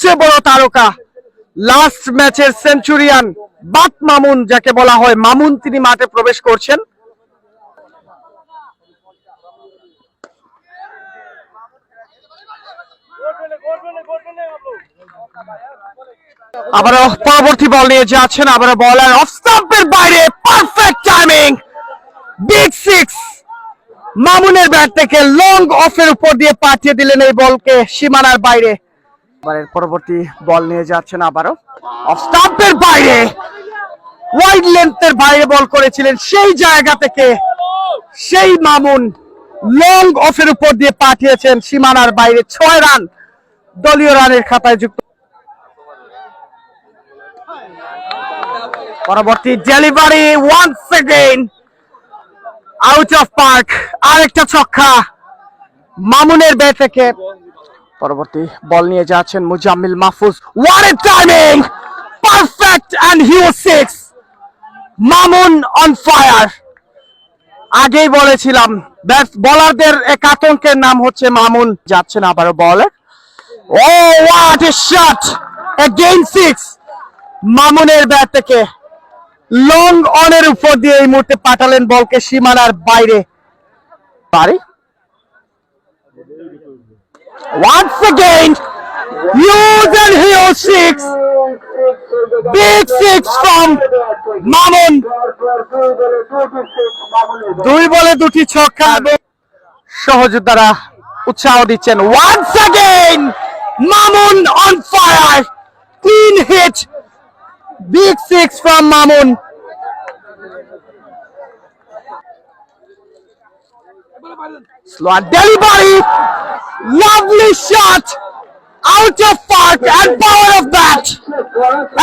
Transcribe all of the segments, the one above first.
সবচেয়ে বড় তারকা লাস্ট ম্যাচের সেঞ্চুরিয়ান বাত মামুন, যাকে বলা হয় মামুন, তিনি মাঠে প্রবেশ করছেন। আবারও পরবর্তী বল নিয়ে যাচ্ছেন, আবারও বলার অফ স্টাম্পের বাইরে পারফেক্ট টাইমিং বিগ সিক্স মামুনের ব্যাট থেকে লং অফের উপর দিয়ে পাঠিয়ে দিলেন এই বলকে সীমানার বাইরে। এবারের পরবর্তী বল নিয়ে যাচ্ছেন আবারও। স্টাম্পের বাইরে ওয়াইড লেন্থের বাইরে বল করেছিলেন। সেই জায়গা থেকে সেই মামুন লং অফের উপর দিয়ে পাঠিয়েছেন সীমানার বাইরে। ছয় রান দলীয় রানের খাতায় যুক্ত। পরবর্তী delivery once again out of park আরেকটা ছক্কা মামুনের ব্যাট থেকে পরবর্তী বল নিয়ে যাচ্ছেন Muzammil Mahfuz. One a timing perfect and huge six Mamun on fire আগেই বলেছিলাম ব্যাটস বলারদের এক আতঙ্কের নাম হচ্ছে মামুন। যাচ্ছেন আবারও বলার ও what a shot again six মামুনের ব্যাট থেকে লং অনের উপর দিয়ে এই মুহূর্তে পাঠালেন বলকে সীমানার বাইরে। পারি Once again, huge and six. Big six from Mamun. দুই বলে দুটি ছক্কা সহযোদ্ধারা উৎসাহ দিচ্ছেন once again Mamun on fire clean hit big six from Mamun Slow delivery lovely shot! Out of park and power of bat!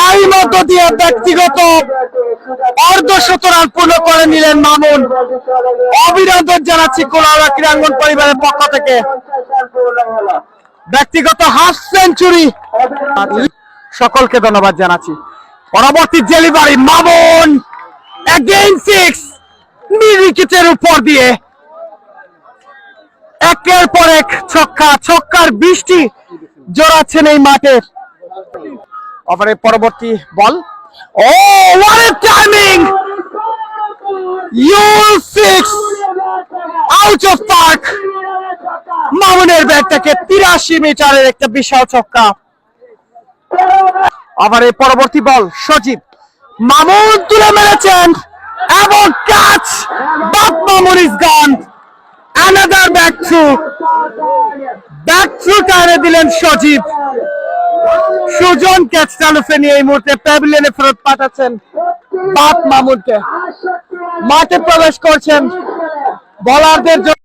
এই মধ্য দিয়ে ব্যক্তিগত অর্ধ শতরান পূর্ণ করে নিলেন মামুন। অভিনন্দন জানাচ্ছি কোলাউড়া ক্রীড়াঙ্গন পরিবারের পক্ষ থেকে। ব্যক্তিগত হাফ সেঞ্চুরি সকলকে ধন্যবাদ জানাচ্ছি। পরবর্তী ডেলিভারি মামুন এগেইন সিক্স উইকেটের উপর দিয়ে। একের পর এক ছক্কা, ছক্কার বৃষ্টি জোড়াচ্ছেন এই মাঠে। ওভারের পরবর্তী ball O what timing you'll six out of park মামুনের ব্যাট থেকে তিরাশি মিটারের একটা বিশাল ছক্কা। ওভারের পরবর্তী বল সজীব। মামুন তুলে মেরেছেন, এবং catch but Mamun is gone another back through back through টানে দিলেন সজীব। সুজন ক্যাচ চালুফে নিয়ে এই মুহূর্তে প্যাভিলিয়নে ফেরত পাঠাচ্ছেন বাপ মামুনকে। মাঠে প্রবেশ করছেন বলারদের জন্য